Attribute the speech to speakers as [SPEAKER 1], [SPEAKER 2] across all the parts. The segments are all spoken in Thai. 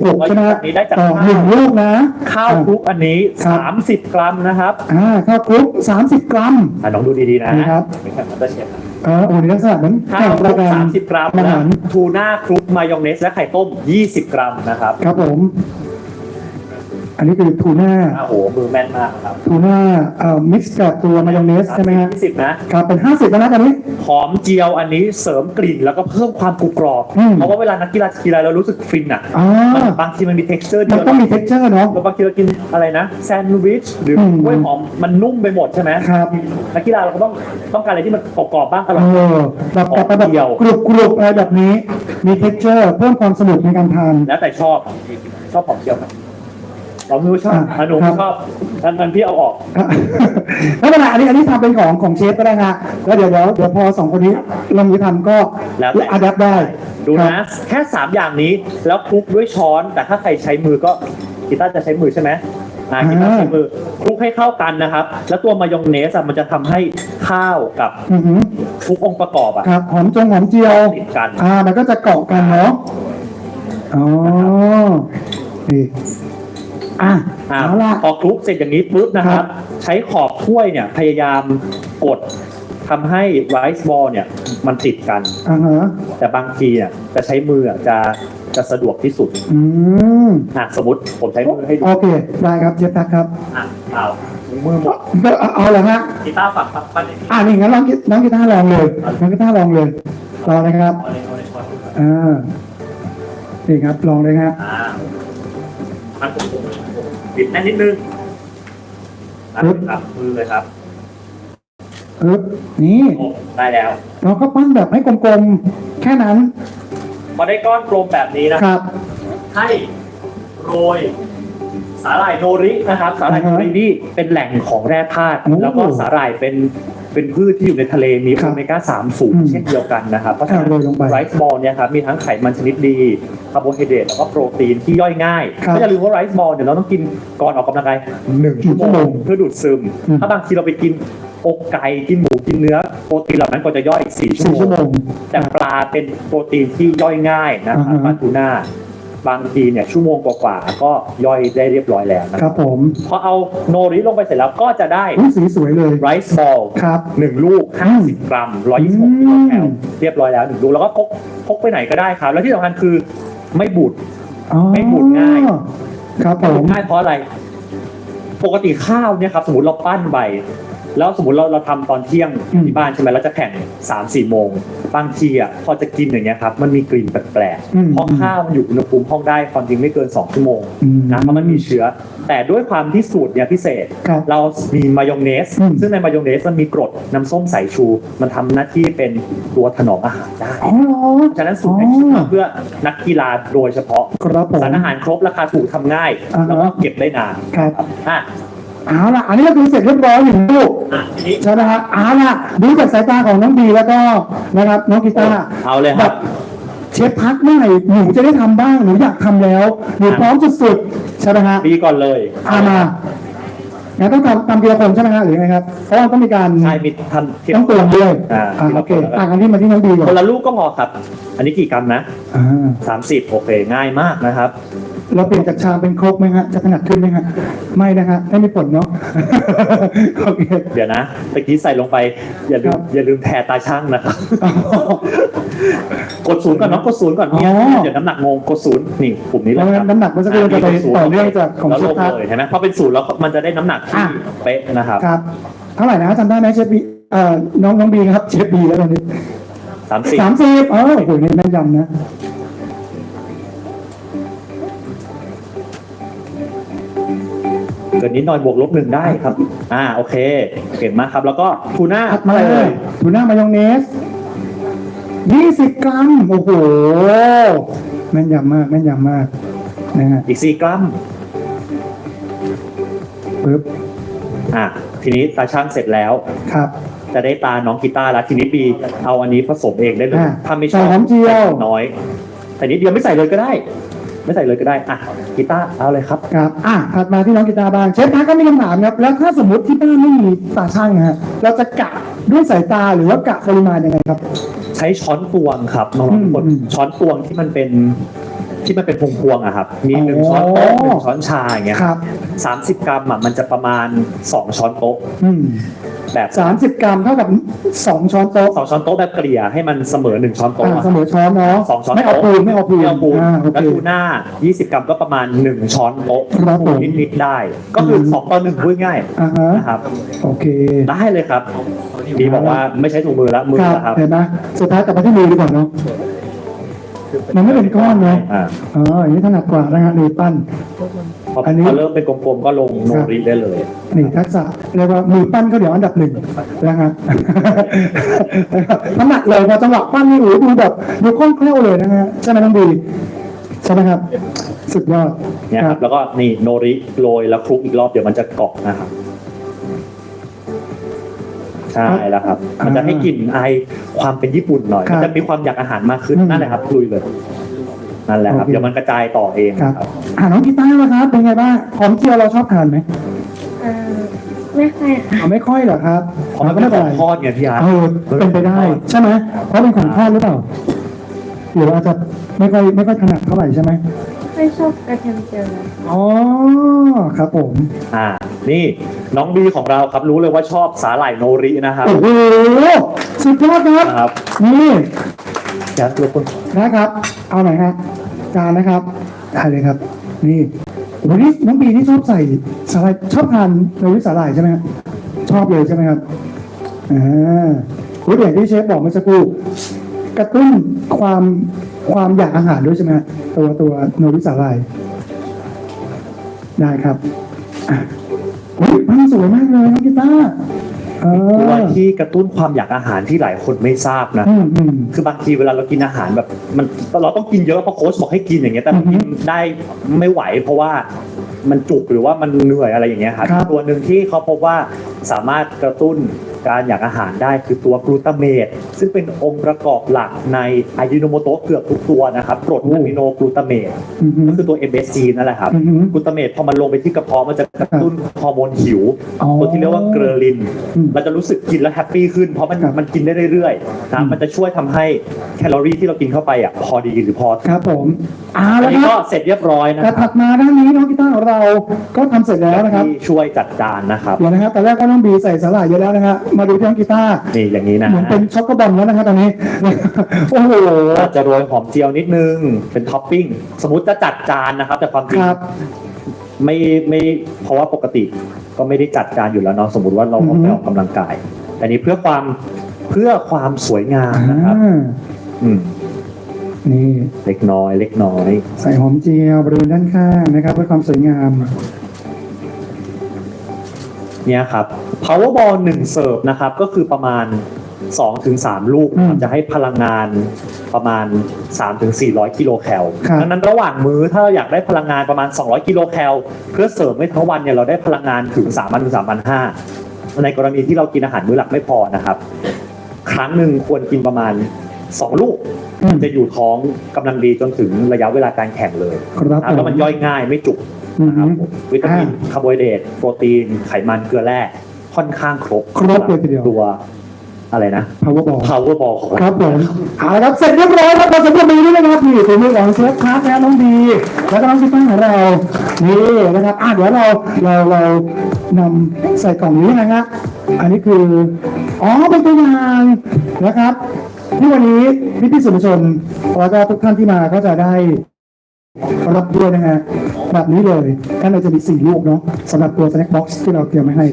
[SPEAKER 1] 16ใช่ไหมฮะ
[SPEAKER 2] อันนี้ได้จาก
[SPEAKER 1] ต่อ
[SPEAKER 2] ข้าว
[SPEAKER 1] หนึ่งลูกนะ
[SPEAKER 2] ข้าวคลุกอันนี้
[SPEAKER 1] ครับ
[SPEAKER 2] 30 กรัมนะครับ
[SPEAKER 1] อ่าข้าวคลุก30กรัม
[SPEAKER 2] อะน้องดูดีๆนะ
[SPEAKER 1] นี่ครับ
[SPEAKER 2] ไม่ใช่มัตเตอร์เชฟนะ
[SPEAKER 1] เออโอ้ในลักษณะเหมือน
[SPEAKER 2] ข้า
[SPEAKER 1] แข่
[SPEAKER 2] ว
[SPEAKER 1] ง
[SPEAKER 2] คลุ
[SPEAKER 1] ราย
[SPEAKER 2] ก
[SPEAKER 1] การ
[SPEAKER 2] 30กรัม
[SPEAKER 1] อา
[SPEAKER 2] และ
[SPEAKER 1] หาร
[SPEAKER 2] ทูน่าคลุกมายองเนสและไข่ต้ม 20 กรัมนะครับ
[SPEAKER 1] ครับผม อันนี้คือทูน่า
[SPEAKER 2] โอ้โหมือแม่นมากครับ
[SPEAKER 1] ทูน่าเอ่อมิกซ์กับตัวมายองเนสใช่ไหมฮะ
[SPEAKER 2] 20นะ
[SPEAKER 1] ครับเป็น 50 แล้วนะตอนนี้
[SPEAKER 2] หอมเจียวอันนี้เสริมกลิ่นแล้วก็เพิ่มความกรุบกรอบ
[SPEAKER 1] อืม
[SPEAKER 2] เพราะว่าเวลานักกีฬากีฬาเรารู้สึกฟินอะ
[SPEAKER 1] อ่า
[SPEAKER 2] มั นบางทีมันมี texture เดี
[SPEAKER 1] มัน
[SPEAKER 2] ยว
[SPEAKER 1] ต้องมี texture เนาะ
[SPEAKER 2] แล้วบางทีเรากินอะไรนะแซนด์วิชหรือ
[SPEAKER 1] ม
[SPEAKER 2] กล้วยหอมมันนุ่มไปหมดใช่ไหม
[SPEAKER 1] ครับ
[SPEAKER 2] นักกีฬาเราก็ต้องต้องการอะไรที่มันกรอบๆบ้างอร่
[SPEAKER 1] เอ
[SPEAKER 2] อย
[SPEAKER 1] อแบบกลับไปแบบ
[SPEAKER 2] เดียว
[SPEAKER 1] กรุบกรุบอะไรแบบนี้ มี texture เพิ่มความสนุกในการทาน
[SPEAKER 2] แล้วแต่ชอบชอบหอมเจียวไหม เราไม่รู้ชอบ
[SPEAKER 1] อะ
[SPEAKER 2] อนุ
[SPEAKER 1] ครั
[SPEAKER 2] ไม่
[SPEAKER 1] บ
[SPEAKER 2] ชอบงั้นงั้นพี่เอาออก
[SPEAKER 1] ไม่เป็นไรอันนี้อันนี้ทำเป็นของของเชฟก็ได้ฮะแล้วเดี๋ยวเดี๋ยวเดี๋ยวพอสองคนนี้ลงมือทำก็
[SPEAKER 2] แล้วแต่
[SPEAKER 1] อัดแอปได้
[SPEAKER 2] ดู
[SPEAKER 1] ค
[SPEAKER 2] นะ
[SPEAKER 1] รับ
[SPEAKER 2] แค่ 3 อย่างนี้แล้วคลุกด้วยช้อน แต่ถ้าใครใช้มือก็กีตาร์จะใช้มือใช่ไหมอ่ากีตาร์ใช้มือคลุกให้เข้ากันนะครับ แล้วตัวมายองเนสอะมันจะทำให้ข้าวกับ
[SPEAKER 1] อือหือ
[SPEAKER 2] ทุกองค์ประกอบอะ
[SPEAKER 1] ครับหอมจงหอมเจียว
[SPEAKER 2] ติดกัน
[SPEAKER 1] อ่ามันก็จะเกาะกันเนาะอ๋อนี่ อะ
[SPEAKER 2] อ่า
[SPEAKER 1] เอาละ
[SPEAKER 2] พอคลุกเสร็จอย่างนี้ปุ๊บนะค
[SPEAKER 1] ครั
[SPEAKER 2] รับ
[SPEAKER 1] บ
[SPEAKER 2] ใช้ขอบถ้วยเนี่ยพยายามกดทำให้ไรซ์บอลเนี่ยมันติดกัน
[SPEAKER 1] อ่าฮะ
[SPEAKER 2] แต่บางทีอะจะใช้มืออะจะจะสะดวกที่สุด
[SPEAKER 1] อืม
[SPEAKER 2] อะสมมติผมใช้มือให้ดู
[SPEAKER 1] โอเค ได้ครับเชฟแพ็คครับ
[SPEAKER 2] อะเอามือหมด
[SPEAKER 1] เอาเอาเลยฮะ
[SPEAKER 2] กีตาร์ฝักฝักปันในที่
[SPEAKER 1] อ่านี่งั้นน้องกีน้องกีตาร์ลองเลยน้องกีตาร์ลองเลยลองเลยครับ
[SPEAKER 2] เอาเลยเอาเลยช้อน
[SPEAKER 1] อ่านี่ครับลองเลยครับ
[SPEAKER 2] อ่ามันผม บิดแน่นนิดนึงนะครับมือเลยครับ
[SPEAKER 1] ปึ๊บนี่
[SPEAKER 2] โอ้ได้แล้ว
[SPEAKER 1] เราก็ปั้นแบบให้กลมๆ แค่นั้น
[SPEAKER 2] พอได้ก้อนกลมแบบนี้นะ
[SPEAKER 1] ครับ
[SPEAKER 2] ให้โรยสาหร่ายโนรินะครับ สาหร่ายโนรินี่เป็นแหล่งของแร่ธาตุ
[SPEAKER 1] โอ้
[SPEAKER 2] แล้วก็สาหร่ายเป็น เป็นพืชที่อยู่ในทะเลมี
[SPEAKER 1] ครั
[SPEAKER 2] โอบเมก้า3สูง
[SPEAKER 1] อืม
[SPEAKER 2] เช่นเดียวกันนะครับเพราะฉะนั้น
[SPEAKER 1] อ่าโรยลงไป
[SPEAKER 2] ไรซ์บอลเนี่ยครับมีทั้งไขมันชนิดดีคาร์โบไฮเดรตแล้วก็โปรตีนที่ย่อยง่าย
[SPEAKER 1] ครับ
[SPEAKER 2] ก็อย่าลืมว่าไรซ์บอลเนี่ยเราต้องกินก่อนออกกำลังกายหนึ่งชั่ว
[SPEAKER 1] ชั่ว
[SPEAKER 2] โม
[SPEAKER 1] โม
[SPEAKER 2] ง
[SPEAKER 1] ง
[SPEAKER 2] เพื่อดูดซึม
[SPEAKER 1] อืม
[SPEAKER 2] ถ้าบางทีเราไปกินอกไก่กินหมูกินเนื้อโปรตีนเหล่านั้นก็จะย่อยอีกสี่ชั่
[SPEAKER 1] สี่
[SPEAKER 2] ว
[SPEAKER 1] ชั่ว
[SPEAKER 2] โม
[SPEAKER 1] โม
[SPEAKER 2] ง
[SPEAKER 1] ง
[SPEAKER 2] แต่ปลาเป็นโปรตีนที่ย่อยง่ายนะครับ
[SPEAKER 1] อ่าฮะ
[SPEAKER 2] ปลาทูน่า บางทีเนี่ยชั่วโมงกว่าๆก็ย่อยได้เรียบร้อยแล้วนะ
[SPEAKER 1] ค
[SPEAKER 2] ค
[SPEAKER 1] รั
[SPEAKER 2] รั
[SPEAKER 1] บบผม
[SPEAKER 2] พอเอาโนริลงไปเสร็จแล้วก็จะได้
[SPEAKER 1] อุ๊ยสีสวยเลย
[SPEAKER 2] ไรซ์บอล
[SPEAKER 1] ครับ
[SPEAKER 2] หนึ่งลูก 50 กรัม 126กิโลแคลเรียบร้อยแล้วหนึ่งลูกแล้วก็พกพกไปไหนก็ได้ครับ แล้วที่สำคัญคือไม่บูด
[SPEAKER 1] อ๋อ
[SPEAKER 2] ไม่หมุนง่าย
[SPEAKER 1] ครับผ
[SPEAKER 2] ไม่บูด
[SPEAKER 1] ม
[SPEAKER 2] ง่ายเพราะอะไร ปกติข้าวเนี่ยครับ สมมติเราปั้นใบ แล้วสมมติเราเราทำตอนเที่ยง
[SPEAKER 1] อืม
[SPEAKER 2] ที่บ้านใช่ไหมเราจะแข่ง3ามสี่โมงบางทีอะพอจะกินอย่างเงี้ยครับมันมีกลิ่นแปลก
[SPEAKER 1] อืม
[SPEAKER 2] ๆเพราะข้าวมันอยู่อุณหภูมิห้องได้ความจริงไม่เกิน2ชั่วโมง
[SPEAKER 1] อืม
[SPEAKER 2] นะเพราะมันมีเชื้อ แต่ด้วยความที่สูตรเนี่ยพิเศษ
[SPEAKER 1] ครับ
[SPEAKER 2] เรามีมายองเนส
[SPEAKER 1] อืม
[SPEAKER 2] ซึ่งในมายองเนสมันมีกรดน้ำส้มสายชู มันทำหน้าที่เป็นตัวถนอมอาหารได้
[SPEAKER 1] อ๋อเหรอ
[SPEAKER 2] ฉะนั้นสูตรนี้คิดมาเพื่อนักกีฬาโดยเฉพาะ
[SPEAKER 1] ครับผม
[SPEAKER 2] สารอาหารครบราคาถูกทำง่าย
[SPEAKER 1] อ่าฮะ
[SPEAKER 2] แล้วก็เก็บได้นาน
[SPEAKER 1] ครับ
[SPEAKER 2] อะ
[SPEAKER 1] เอาล่ะ อันนี้ก็คือเสร็จเรียบร้อยอยู่ลูก
[SPEAKER 2] อะทีนี้
[SPEAKER 1] ใช่ไหมฮะเอาล่ะดูจากสายตาของน้องบีแล้วก็นะครับน้องกีตาร์
[SPEAKER 2] เอาเลยค
[SPEAKER 1] แบ
[SPEAKER 2] รับบ
[SPEAKER 1] เชฟพักเมื่อไหร่หนูจะได้ทำบ้างหนูอยากทำแล้วหนูพร้อมสุดๆใช่ไหมฮะ
[SPEAKER 2] บีก่อนเลย
[SPEAKER 1] อามางั้นต้องทำทำทีละคนใช่ไหมฮะหรือไงครับ เพราะว่าต้องมีการ
[SPEAKER 2] ใช่มีทันเทียบ
[SPEAKER 1] ต้องตวงด้วย
[SPEAKER 2] อ่า
[SPEAKER 1] อ่า
[SPEAKER 2] ทีละ
[SPEAKER 1] โอเค
[SPEAKER 2] คนแล้วกัน
[SPEAKER 1] อ่ากันที่มาที่น้องบีก่อ
[SPEAKER 2] คน
[SPEAKER 1] น
[SPEAKER 2] ละลูกก็พอครับ อันนี้กี่กรัมนะ
[SPEAKER 1] อ่า
[SPEAKER 2] 30โอเคง่ายมากนะครับ
[SPEAKER 1] เราเปลี่ยนจากชามเป็นครกไหมฮะจะถนัดขึ้นไหมฮะไม่นะฮะไม่มีผลเนาะโอเค
[SPEAKER 2] เดี๋ยวนะตะกี้ใส่ลงไป อย่าลื
[SPEAKER 1] ครั
[SPEAKER 2] ม
[SPEAKER 1] บ
[SPEAKER 2] อย่าลืมแทตาช่างนะครับ กดศูนย์ก่อนเนาะกดศูนย์ก่อน
[SPEAKER 1] อ๋อ
[SPEAKER 2] เนี่ยเดี๋ยวน้ำหนักงงกดศูนย์นี่ปุ่มนี้
[SPEAKER 1] เพ
[SPEAKER 2] แหละ
[SPEAKER 1] ราะ
[SPEAKER 2] ค
[SPEAKER 1] งั้
[SPEAKER 2] รับ
[SPEAKER 1] นน้ำหนักมันจะเกินจะไปต่อเนื่องจากของ
[SPEAKER 2] แล้ว
[SPEAKER 1] เช
[SPEAKER 2] ล
[SPEAKER 1] ฟ
[SPEAKER 2] ง
[SPEAKER 1] พัก
[SPEAKER 2] เลยเห็นไหมพอเป็นศูนย์แล้วมันจะได้น้ำหนักที่
[SPEAKER 1] อะ
[SPEAKER 2] เป๊ะนะครับ
[SPEAKER 1] ครับเท่าไหร่นะจำได้ไหมเชฟบีเอ่อน้องน้องบีครับเชฟบีแล้วตอนนี้
[SPEAKER 2] สามสิบ
[SPEAKER 1] สามสิบเออโอ้โหนี่แม่นยำนะ
[SPEAKER 2] เกินนิดหน่อยบวกลบหนึ่งได้ครับ อ่าโอเคเก่งมากครับ แล้วก็ทูน่า
[SPEAKER 1] ถัดมา
[SPEAKER 2] อะไร
[SPEAKER 1] เล
[SPEAKER 2] เลยย
[SPEAKER 1] ดูหน้ามายองเนสยี่สิบกรัม โอ้โห แม่นยำมาก แม่นยำมาก นะฮะ
[SPEAKER 2] อีกสี่กรัม
[SPEAKER 1] ปึ๊บ
[SPEAKER 2] อะทีนี้ตาช่างเสร็จแล้ว
[SPEAKER 1] ครับ
[SPEAKER 2] จะได้ตาน้องกีตาร์แล้วทีนี้บีเอาอันนี้ผสมเองได้เลย
[SPEAKER 1] อะ
[SPEAKER 2] ถ้าไม่ช
[SPEAKER 1] ใส่
[SPEAKER 2] อบ
[SPEAKER 1] หอมเจียว
[SPEAKER 2] ใส่น้อย แต่นิดเดียวไม่ใส่เลยก็ได้ ไม่ใส่เลยก็ได้อะกีตาร์เอาเลยครับ
[SPEAKER 1] ครับอะถัดมาที่น้องกีตาร์บ้างเชฟพักก็มีคำถามครับ แล้วถ้าสมมติที่บ้านไม่มีตาช่างนะฮะเราจะกะด้วยสายตาหรือว่ากะปริมาณยังไงครับ
[SPEAKER 2] ใช้ช้อนตวงครับน้องๆทุกคน
[SPEAKER 1] อืม
[SPEAKER 2] ช้อนตวงที่มันเป็น ที่มันเป็นพวงๆอะครับ มีหนึ่ง
[SPEAKER 1] อ๋อ
[SPEAKER 2] ช้อนโต๊ะหนึ่งช้อนชาอย่างเงี้ย
[SPEAKER 1] ครับ
[SPEAKER 2] สามสิบกรัมอะมันจะประมาณสองช้อนโต๊ะ
[SPEAKER 1] อืม
[SPEAKER 2] แบบ
[SPEAKER 1] สามสิบกรัมเท่ากับสองช้อนโต๊ะ
[SPEAKER 2] สองช้อนโต๊ะแบบเกลี่ยให้มันเสมอหนึ่งช้อนโต๊ะ
[SPEAKER 1] อ่า
[SPEAKER 2] อะ
[SPEAKER 1] เสมอช้อนเนาะ
[SPEAKER 2] สองช้อน
[SPEAKER 1] ไม่เอา
[SPEAKER 2] โต๊ะ
[SPEAKER 1] ปูนไม่เอาปูน
[SPEAKER 2] ไม่เอาปูน
[SPEAKER 1] อ่าโอ
[SPEAKER 2] แล้ว
[SPEAKER 1] เค
[SPEAKER 2] ทูน่า 20 กรัมก็ประมาณ 1 ช้อนโต๊ะ
[SPEAKER 1] ครับผม
[SPEAKER 2] นิดๆได้ ก็คือ
[SPEAKER 1] ม
[SPEAKER 2] 2 ต่อ1พูดง่าย
[SPEAKER 1] อ่าฮะ
[SPEAKER 2] นะครับ
[SPEAKER 1] โอเค
[SPEAKER 2] ได้เลยครับ ดีบอกว่าไม่ใช้ถุงมือแล้วมือ
[SPEAKER 1] ครับ
[SPEAKER 2] แล้วครับ
[SPEAKER 1] เห็นไหมสุดท้ายกลับมาที่มือดีกว่าเนาะ มันไม่เป็นก้อนเนาะ
[SPEAKER 2] อ่า
[SPEAKER 1] อ๋ออย่างนี้ถนัดกว่านะฮะนี่ปั้น
[SPEAKER 2] พอ
[SPEAKER 1] อันนี้
[SPEAKER 2] พอเริ่มเป็นกลมๆก็ลงโนริได้เลย
[SPEAKER 1] นี่ทักษะเรียกว่ามือปั้นก็เดี๋ยวอันดับหนึ่งนะครับน้ำหนักเลยพอจังหวะปั้นนี่โอ้โหดูแบบดูคล่องแคล่วเลยนะฮะใช่ไหมน้องบีใช่ไหมครับ สุดยอด
[SPEAKER 2] เนี่ยครับแล้วก็นี่โนริโรยแล้วคลุกอีกรอบเดี๋ยวมันจะเกาะนะครับ ใช่แล้วครับ มันจะให้กลิ่นไอายความเป็นญี่ปุ่นหน่อย
[SPEAKER 1] ครับ
[SPEAKER 2] มันจะมีความอยากอาหารมากขึ้น
[SPEAKER 1] อืม
[SPEAKER 2] นั่นแหละครับลุยเลยนั่นแหละครับ
[SPEAKER 1] โอเค
[SPEAKER 2] เดี๋ยวมันกระจายต่อเอง
[SPEAKER 1] ครับ
[SPEAKER 2] ครับ
[SPEAKER 1] อ่าน้องกีต้าร์นะครับ เป็นไงบ้างหอมเจียวเราชอบทานไหม
[SPEAKER 3] เอ่อไม่ค่อยค่ะ
[SPEAKER 1] อ๋อไม่ค่อยเหรอครับ
[SPEAKER 2] เพราะมันเป็นของทอดไงพี่อาร์ต
[SPEAKER 1] เออเป็นไปได้ ใช่ไหมเพราะเป็นของทอดหรือเปล่าหรือว่าอาจจะไม่ค่อยไม่ค่อยถนัดเท่าไหร่ใช่ไหม
[SPEAKER 3] ไม่ชอบกระเทียมเจียวเลย
[SPEAKER 1] อ๋อครับผม
[SPEAKER 2] อ่า นี่ น้องบีของเราครับรู้เลยว่าชอบสาหร่ายโนรินะครับ
[SPEAKER 1] โอ้โหสุดยอดครับ
[SPEAKER 2] นะครับ
[SPEAKER 1] นี่
[SPEAKER 2] อยากตัวคน
[SPEAKER 1] นะครับ เอาหน่อยครับจานนะครับได้เลยครับ นี่โอ้โหนี่น้องบีนี่ชอบใส่สาหร่ายชอบทานโรยสาหร่ายใช่ไหมครับชอบเลยใช่ไหมครับอ่าโอ้ยอย่างที่เชฟบอกเมื่อสักครู่กระตุ้นความความอยากอาหารด้วยใช่ไหมฮะตัวตัวโนริสาหร่ายได้ครับอะโอ้ยมันสวยมากเลยน้องกีตาร์เอ
[SPEAKER 2] ตัว
[SPEAKER 1] อ
[SPEAKER 2] ที่กระตุ้นความอยากอาหารที่หลายคนไม่ทราบนะ
[SPEAKER 1] อืมอืม
[SPEAKER 2] คือบางทีเวลาเรากินอาหารแบบมันเราต้องกินเยอะเพราะโค้ชบอกให้กินอย่างเงี้ยแต่เรา
[SPEAKER 1] อือฮึ
[SPEAKER 2] กินได้ไม่ไหว เพราะว่ามันจุกหรือว่ามันเหนื่อยอะไรอย่างเงี้ยครับ
[SPEAKER 1] ครับ
[SPEAKER 2] ตัวหนึ่งที่เขาพบว่าสามารถกระตุ้น การอยากอาหารได้คือตัวกลูตาเมตซึ่งเป็นองค์ประกอบหลักในอายุโนโมโตะเกือบทุกตัวนะครับกรดอะมิโนกลูตาเมต
[SPEAKER 1] อืมอืม
[SPEAKER 2] ก็คือตัว MSG นั่นแหละครับ
[SPEAKER 1] อือฮึ
[SPEAKER 2] กลูตาเมตพอมันลงไปที่กระเพาะมันจะกระตุ้นฮอร์โมนหิว
[SPEAKER 1] อ๋อ
[SPEAKER 2] ตัวที่เรียกว่าเกรลิน
[SPEAKER 1] อืม
[SPEAKER 2] เราจะรู้สึกกินแล้วแฮปปี้ขึ้นเพราะมัน
[SPEAKER 1] ครับ
[SPEAKER 2] มันกินได้เรื่อยๆนะมันจะช่วยทำให้แคลอรี่ที่เรากินเข้าไปอะพอดีหรือพอ
[SPEAKER 1] ครับผมเอา
[SPEAKER 2] อัน
[SPEAKER 1] ละ
[SPEAKER 2] นี้
[SPEAKER 1] ค
[SPEAKER 2] ก็
[SPEAKER 1] รับ
[SPEAKER 2] เสร็จเรียบร้อยนะ
[SPEAKER 1] แต่
[SPEAKER 2] ครั
[SPEAKER 1] ถั
[SPEAKER 2] บ
[SPEAKER 1] ดมาด้านนี้น้องกีตาร์ของเราก็ทำเสร็จแล้วนะครับ
[SPEAKER 2] ที่ช่วยจัดจานนะครับ
[SPEAKER 1] เดี๋ยวนะครับแต่แรกก็น้องบีใส่สาหร่ายเยอะแล้วนะฮะมาดูที่น้องกีตาร์
[SPEAKER 2] นี่อย่างนี้นะ
[SPEAKER 1] เหมือนเป็นช็อกโกบอลแล้วนะครับตอนนี้โอ้โห
[SPEAKER 2] ก็จะโรยหอมเจียวนิดนึงเป็นท็อปปิ้งสมมติจะจัดจานนะครับ แต่ความจริง
[SPEAKER 1] ครับ
[SPEAKER 2] ไม่ไม่เพราะว่าปกติก็ไม่ได้จัดจานอยู่แล้วเนาะสมมติว่าเรา
[SPEAKER 1] อือฮึ
[SPEAKER 2] ไปออกกำลังกาย แต่นี้เพื่อความเพื่อความสวยงามนะครับ
[SPEAKER 1] อ่า
[SPEAKER 2] อืม
[SPEAKER 1] นี่
[SPEAKER 2] เล็กน้อย เล็กน้อย
[SPEAKER 1] ใส่หอมเจียวบริเวณด้านข้างนะครับ เพื่อความสวยงาม
[SPEAKER 2] เนี่ยครับ powerball หนึ่งเสิร์ฟนะครับก็คือประมาณ 2-3ถึง3ลูก
[SPEAKER 1] อืม
[SPEAKER 2] มันจะให้พลังงานประมาณ3-400ถึง400 กิโลแคล
[SPEAKER 1] ครับ
[SPEAKER 2] ดังนั้นระหว่างมื้อถ้าเราอยากได้พลังงานประมาณ 200 กิโลแคลเพื่อเสิร์ฟไม่ทั้งวันเนี่ยเราได้พลังงานถึง 3,000ถึง3,500 ในกรณีที่เรากินอาหารมื้อหลักไม่พอนะครับ ครั้งหนึ่งควรกินประมาณ 2 ลูก
[SPEAKER 1] อืม
[SPEAKER 2] จะอยู่ท้องกำลังดีจนถึงระยะเวลาการแข่งเลย
[SPEAKER 1] ครับ
[SPEAKER 2] นะครับแล้วมันย่อยง่ายไม่จุก
[SPEAKER 1] อือ
[SPEAKER 2] นะค
[SPEAKER 1] ฮึ
[SPEAKER 2] รับผมวิตามินคาร์โบไฮเดรตโปรตีนไขมันเกลือแร่ค่อนข้างครบ
[SPEAKER 1] ครบเลยทีเดียว
[SPEAKER 2] ตัวอะไรนะ
[SPEAKER 1] powerball
[SPEAKER 2] powerball ของ
[SPEAKER 1] ครับผมเอาละครับเสร็จเรียบร้อยครับเราสำหรับมือนี้นะครับนี่ฝีมือของเชฟคาร์ทนะน้องดีแล้วก็น้องพี่ตั้งของเรานี่นะครับอะเดี๋ยวเราเราเรานำใส่กล่องนี้นะฮะอันนี้คืออ๋อเป็นตัวอย่างนะครับที่วันนี้พี่พี่ๆสื่อมวลชนแล้วก็ทุกท่านที่มาก็จะได้รับด้วยนะฮะ แบบนี้เลยข้างในจะมีสี่ลูกเนาะสำหรับตัว snack box ที่เราเตรียมไว้ให้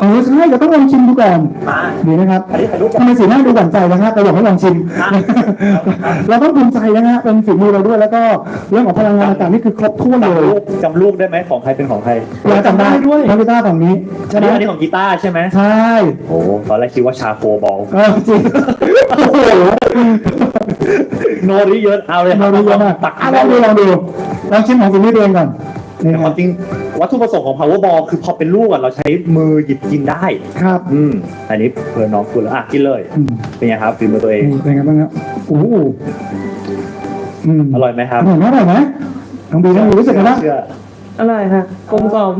[SPEAKER 1] เออใช่เดี๋ยวต้องลองชิมดูก่อน
[SPEAKER 2] มา
[SPEAKER 1] ดีนะครับ
[SPEAKER 2] อันนี้ถ่ายรูปก่อน
[SPEAKER 1] ทำไมสีหน้าดูหวั่นใจนะฮะแต่อยากให้ลองชิม เราต้องภูมิใจนะฮะเป็นฝีมือเราด้วยแล้วก็เรื่องของพลังงานต่างๆนี่คือครบถ้วนเล
[SPEAKER 2] จำ
[SPEAKER 1] ย
[SPEAKER 2] ลูกจำลูกได้ไหมของใครเป็นของใคร
[SPEAKER 1] เราจำได้ด้วยน้องกีตาร์ฝั่งนี้
[SPEAKER 2] อั
[SPEAKER 1] ใช่
[SPEAKER 2] น
[SPEAKER 1] ไหม
[SPEAKER 2] นี้อันนี้ของกีตาร์ใช่ไหม
[SPEAKER 1] ใช่
[SPEAKER 2] โอ้ตอนแรกคิดว่าชาโคบอล
[SPEAKER 1] เออจริงโอ้โห
[SPEAKER 2] โนริเยอะเอาเลย
[SPEAKER 1] เราดูเยอะมาก
[SPEAKER 2] ตัก
[SPEAKER 1] อะลองดูลองดูลองชิมของฝีมือตัวเองก่อนนี่
[SPEAKER 2] แต่
[SPEAKER 1] ค
[SPEAKER 2] ค
[SPEAKER 1] รั
[SPEAKER 2] วา
[SPEAKER 1] บ
[SPEAKER 2] มจริงวัตถุประสงค์ของ powerball คือพอเป็นลูกอะเราใช้มือหยิบกินได้
[SPEAKER 1] ครับ
[SPEAKER 2] อืม อันนี้เพื่อนน้องคุณแล้วอะกินเลย
[SPEAKER 1] อืม
[SPEAKER 2] เป็นไงครับฝีมือตัวเอง
[SPEAKER 1] นี่เป็นไงบ้างครับโอ้โหอืม
[SPEAKER 2] อร่อยไหมครับ
[SPEAKER 1] อร่อยไหมอร่อยไหมน้องบีน้องบีรู้สึกไงบ้าง
[SPEAKER 2] เชื่อ
[SPEAKER 3] อร่อยค่ะกลมกล่อม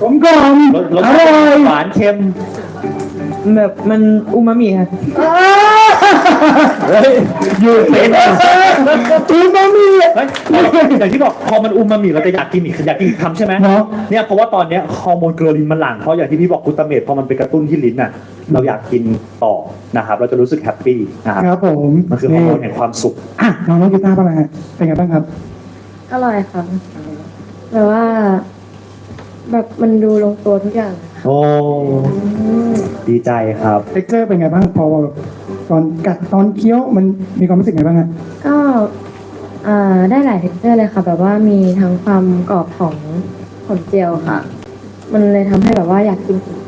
[SPEAKER 1] กลมกล่อม
[SPEAKER 2] รสรส
[SPEAKER 1] อร่อย
[SPEAKER 2] หวานเค็ม
[SPEAKER 3] แบบมันอูมามิค่ะ
[SPEAKER 1] อ่า
[SPEAKER 2] เฮ้ย
[SPEAKER 1] อยู่เป็นอูมามิ
[SPEAKER 2] อย่างที่บอกพอมันอูมามิเราจะอยากกินอีกอยากกินอีกคำใช่ไหม
[SPEAKER 1] เนาะ
[SPEAKER 2] เนี่ยเพราะว่าตอนเนี้ยฮอร์โมนเกลอลินมันหลั่งเพราะอย่างที่พี่บอกกูตาเมตพอมันไปกระตุ้นที่ลิ้นน่ะเราอยากกินต่อนะครับ เราจะรู้สึกแฮปปี้นะครับ
[SPEAKER 1] ครับผม
[SPEAKER 2] มันคือฮอร์โมนแห่งความสุข
[SPEAKER 1] อะน้องน้องกีตาร์บ้างนะฮะเป็นไงบ้างครับ
[SPEAKER 3] อร่อยครับแบบว่า แบบมันดูลงตัวทุกอย่าง
[SPEAKER 2] โอ้ดีใจครับ
[SPEAKER 1] เท็กเจอร์เป็นไงบ้างพอ ตอนกัดตอนเคี้ยวมันมีความรู้สึกไงบ้างฮะ
[SPEAKER 3] ก็อ่าได้หลายเท็กเจอร์เลยค่ะ แบบว่ามีทั้งความกรอบของขนเจียวค่ะ มันเลยทำให้แบบว่าอยากกินอีก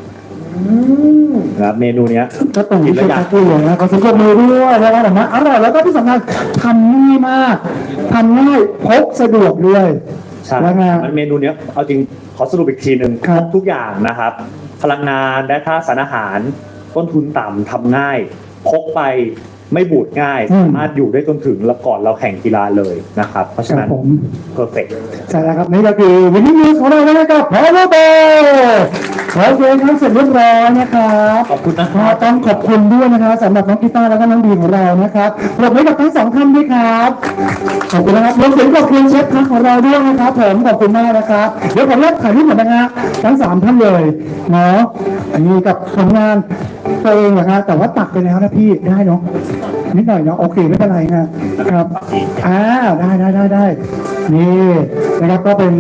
[SPEAKER 2] นะครับเมนูเนี้ย
[SPEAKER 1] ก็ตรงที่เชฟทักกูเลยนะขอสังเกตมือด้วยนะครับผมนะอร่อยแล้วก็ที่สำคัญทำง่ายมากทำง่ายพกสะดวกด้วย
[SPEAKER 2] ใช่
[SPEAKER 1] แล้วไง
[SPEAKER 2] มันเมนูเนี้ยเอาจริงขอสรุปอีกทีหนึ่ง
[SPEAKER 1] ครับ
[SPEAKER 2] ทุกอย่างนะครับ พลังงานและท่าตุสารอาหาร ต้นทุนต่ำทำง่าย พกไปไม่บูดง่ายสามารถอยู่ได้จนถึงแล้วก่อนเราแข่งกีฬาเลยนะครับ เพราะ
[SPEAKER 1] ค
[SPEAKER 2] ฉะ
[SPEAKER 1] รับ
[SPEAKER 2] นั้น
[SPEAKER 1] ผม
[SPEAKER 2] เพอร์เฟก
[SPEAKER 1] ใช่แล้วครับนี่ก็คือวินนี่นิวส์ของเรานะครับพาวเวอร์บอล โอเคครับเสร็จเรียบร้อยนะครับ
[SPEAKER 2] ขอบคุณนะค
[SPEAKER 1] ก็
[SPEAKER 2] รับ
[SPEAKER 1] ต้องขอบคุณด้วยนะครับสำหรับน้องกีตาร์แล้วก็น้องดีของเรานะครับปรบมือกับทั้งสองท่านด้วยครับขอบคุณนะครับรวมถึงขอบคุณเชฟพักของเราด้วยนะครับผมขอบคุณมากนะครับเดี๋ยวผมเริ่มถ่ายรูปหมดนะฮะทั้งสามท่านเลยเนาะอันนี้กับผลงานตัวเองเหรอครับแต่ว่าตักไปแล้วนะพี่ได้เนาะนิดหน่อยเนาะโอเคไม่เป็นไรนะครับอ่าได้ได้ได้ได้นี่ นะครับก็เป็น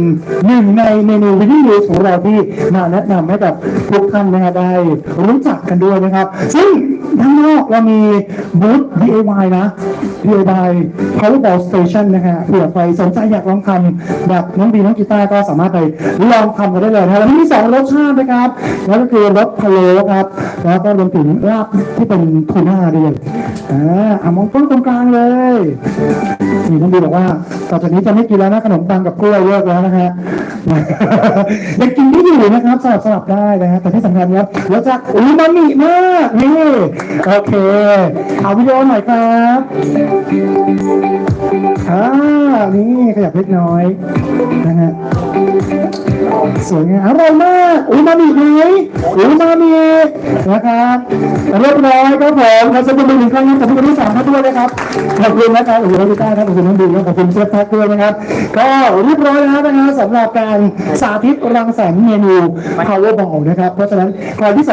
[SPEAKER 1] หนึ่งในเมนูวิดีโอของเราที่มาแนะนำให้กับทุกท่านนะครับได้รู้จักกันด้วยนะครับ ซึ่งด้านนอกเรามีบูธ DIY นะ DIY Powerball Station นะฮะเผื่อใครสนใจอยากลองทำแบบน้องบีน้องกีตาร์ก็สามารถไปลองทำกันได้เลยนะแล้วมีสองรสชาตินะครับแล้วก็คือรสพะโล้ครับ แล้วก็รวมถึงลาบที่เป็นทูน่าด้วยอ่าอะมองต้นตรงกลางเลยนี่น้องบีบอกว่าต่อจากนี้จะไม่กินแล้วนะขนมปังกับกล้วยเลิกแล้วนะฮะยังกินได้อยู่นะครับสลับสลับได้นะฮะแต่ที่สำคัญเนี่ยเราจะอูมามิมากนี่โอเคเอาวิดีโอหน่อยครับอ่านี่ขยับเล็กน้อยนะฮะสวยงามอร่อยมากอูมามิไหมอูมามินะครับเรียบร้อยครับผมขอแสดงความยินดีครั้งนึงกับผู้คนที่สามท่านด้วยนะครับขอบคุณนะครับขอบคุณน้องดิต้าครับขอบคุณน้องดีครับขอบคุณเชฟแท็กด้วยนะครับ ก็เรียบร้อยแล้วนะฮะสำหรับการสาธิตรังสรรค์เมนู Powerball นะครับเพราะฉะนั้นใครที่สน